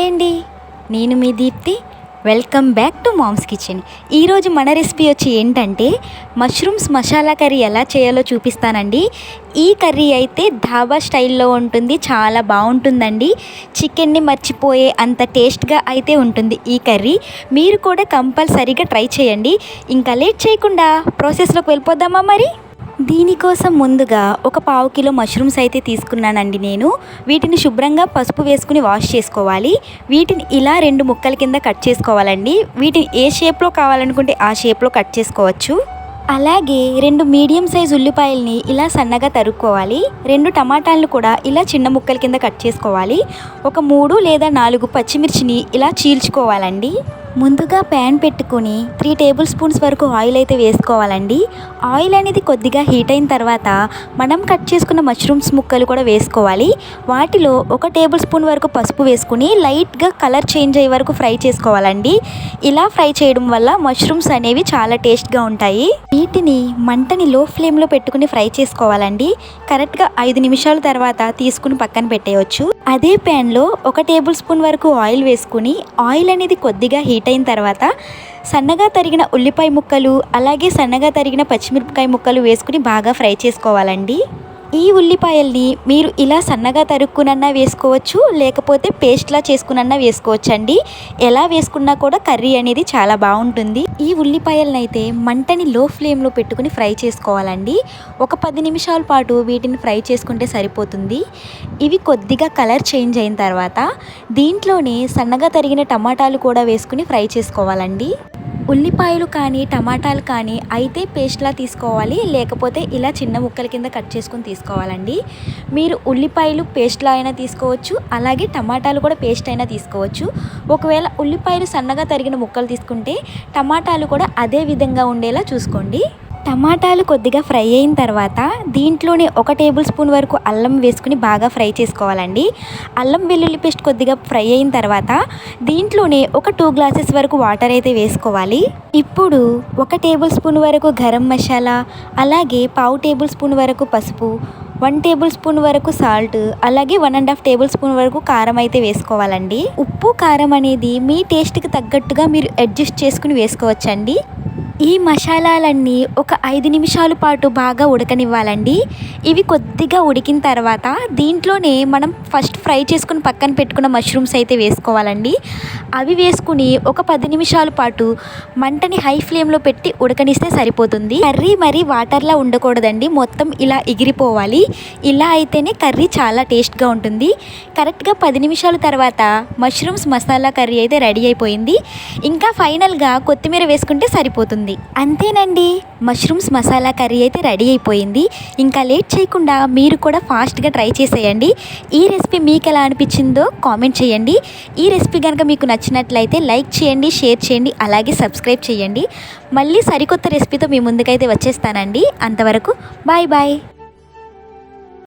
Hi అండి నేను మీ Deepti. Welcome back to mom's kitchen ఈరోజు మన రెసిపీ వచ్చి ఏంటంటే మష్రూమ్స్ మసాలా కర్రీ ఎలా చేయాలో చూపిస్తానండి. ఈ కర్రీ అయితే ధాబా స్టైల్లో ఉంటుంది చాలా బాగుంటుందండి. చికెన్ని మర్చిపోయే అంత టేస్ట్గా అయితే ఉంటుంది ఈ కర్రీ. మీరు కూడా కంపల్సరీగా ట్రై చేయండి. ఇంకా లేట్ చేయకుండా ప్రాసెస్లోకి వెళ్ళిపోదామా మరి? దీనికోసం ముందుగా ఒక పావు కిలో మష్రూమ్స్ అయితే తీసుకున్నానండి నేను. వీటిని శుభ్రంగా పసుపు వేసుకుని వాష్ చేసుకోవాలి. వీటిని ఇలా రెండు ముక్కల కింద కట్ చేసుకోవాలండి. వీటిని ఏ షేప్లో కావాలనుకుంటే ఆ షేప్లో కట్ చేసుకోవచ్చు. అలాగే రెండు మీడియం సైజ్ ఉల్లిపాయల్ని ఇలా సన్నగా తరుక్కోవాలి. రెండు టమాటాలను కూడా ఇలా చిన్న ముక్కల కింద కట్ చేసుకోవాలి. ఒక మూడు లేదా నాలుగు పచ్చిమిర్చిని ఇలా చీల్చుకోవాలండి. ముందుగా ప్యాన్ పెట్టుకొని త్రీ టేబుల్ స్పూన్స్ వరకు ఆయిల్ అయితే వేసుకోవాలండి. ఆయిల్ అనేది కొద్దిగా హీట్ అయిన తర్వాత మనం కట్ చేసుకున్న మష్రూమ్స్ ముక్కలు కూడా వేసుకోవాలి. వాటిలో ఒక టేబుల్ స్పూన్ వరకు పసుపు వేసుకుని లైట్గా కలర్ చేంజ్ అయ్యే వరకు ఫ్రై చేసుకోవాలండి. ఇలా ఫ్రై చేయడం వల్ల మష్రూమ్స్ అనేవి చాలా టేస్ట్గా ఉంటాయి. వీటిని మంటని లో ఫ్లేమ్లో పెట్టుకుని ఫ్రై చేసుకోవాలండి. కరెక్ట్గా ఐదు నిమిషాల తర్వాత తీసుకుని పక్కన పెట్టేయచ్చు. అదే ప్యాన్లో ఒక టేబుల్ స్పూన్ వరకు ఆయిల్ వేసుకుని ఆయిల్ అనేది కొద్దిగా హీట్ అయిన తర్వాత సన్నగా తరిగిన ఉల్లిపాయ ముక్కలు అలాగే సన్నగా తరిగిన పచ్చిమిరపకాయ ముక్కలు వేసుకుని బాగా ఫ్రై చేసుకోవాలండి. ఈ ఉల్లిపాయల్ని మీరు ఇలా సన్నగా తరుక్కునన్నా వేసుకోవచ్చు లేకపోతే పేస్ట్లా చేసుకునన్నా వేసుకోవచ్చు అండి ఎలా వేసుకున్నా కూడా కర్రీ అనేది చాలా బాగుంటుంది. ఈ ఉల్లిపాయలనైతే అయితే మంటని లో ఫ్లేమ్లో పెట్టుకుని ఫ్రై చేసుకోవాలండి. ఒక పది నిమిషాల పాటు వీటిని ఫ్రై చేసుకుంటే సరిపోతుంది. ఇవి కొద్దిగా కలర్ చేంజ్ అయిన తర్వాత దీంట్లోనే సన్నగా తరిగిన టమాటాలు కూడా వేసుకుని ఫ్రై చేసుకోవాలండి. ఉల్లిపాయలు కానీ టమాటాలు కానీ అయితే పేస్ట్లా తీసుకోవాలి. లేకపోతే ఇలా చిన్న ముక్కల కింద కట్ చేసుకొని తీసుకోవాలండి. మీరు ఉల్లిపాయలు పేస్ట్లా అయినా తీసుకోవచ్చు. అలాగే టమాటాలు కూడా పేస్ట్ అయినా తీసుకోవచ్చు. ఒకవేళ ఉల్లిపాయలు సన్నగా తరిగిన ముక్కలు తీసుకుంటే టమాటాలు కూడా అదే విధంగా ఉండేలా చూసుకోండి. టమాటాలు కొద్దిగా ఫ్రై అయిన తర్వాత దీంట్లోనే ఒక టేబుల్ స్పూన్ వరకు అల్లం వేసుకుని బాగా ఫ్రై చేసుకోవాలండి. అల్లం వెల్లుల్లి పేస్ట్ కొద్దిగా ఫ్రై అయిన తర్వాత దీంట్లోనే ఒక టూ గ్లాసెస్ వరకు వాటర్ అయితే వేసుకోవాలి. ఇప్పుడు ఒక టేబుల్ స్పూన్ వరకు గరం మసాలా అలాగే పావు టేబుల్ స్పూన్ వరకు పసుపు వన్ టేబుల్ స్పూన్ వరకు సాల్ట్ అలాగే one and half tablespoon వరకు కారం అయితే వేసుకోవాలండి. ఉప్పు కారం అనేది మీ టేస్ట్కి తగ్గట్టుగా మీరు అడ్జస్ట్ చేసుకుని వేసుకోవచ్చండి. ఈ మసాలాలన్నీ ఒక ఐదు నిమిషాల పాటు బాగా ఉడకనివ్వాలండి. ఇవి కొద్దిగా ఉడికిన తర్వాత దీంట్లోనే మనం ఫస్ట్ ఫ్రై చేసుకుని పక్కన పెట్టుకున్న మష్రూమ్స్ అయితే వేసుకోవాలండి. అవి వేసుకుని ఒక పది నిమిషాల పాటు మంటని హై ఫ్లేమ్లో పెట్టి ఉడకనిస్తే సరిపోతుంది. కర్రీ మరి వాటర్లా ఉండకూడదండి. మొత్తం ఇలా ఎగిరిపోవాలి. ఇలా అయితేనే కర్రీ చాలా టేస్ట్గా ఉంటుంది. కరెక్ట్గా పది నిమిషాల తర్వాత మష్రూమ్స్ మసాలా కర్రీ అయితే రెడీ అయిపోయింది. ఇంకా ఫైనల్గా కొత్తిమీర వేసుకుంటే సరిపోతుంది. అంతేనండి. మష్రూమ్స్ మసాలా కర్రీ అయితే రెడీ అయిపోయింది. ఇంకా లేట్ చేయకుండా మీరు కూడా ఫాస్ట్గా ట్రై చేసేయండి. ఈ రెసిపీ మీకు ఎలా అనిపించిందో కామెంట్ చేయండి. ఈ రెసిపీ కనుక మీకు నచ్చినట్లయితే లైక్ చేయండి షేర్ చేయండి అలాగే సబ్స్క్రైబ్ చేయండి. మళ్ళీ సరికొత్త రెసిపీతో మీ ముందుకైతే వచ్చేస్తానండి. అంతవరకు బాయ్ బాయ్.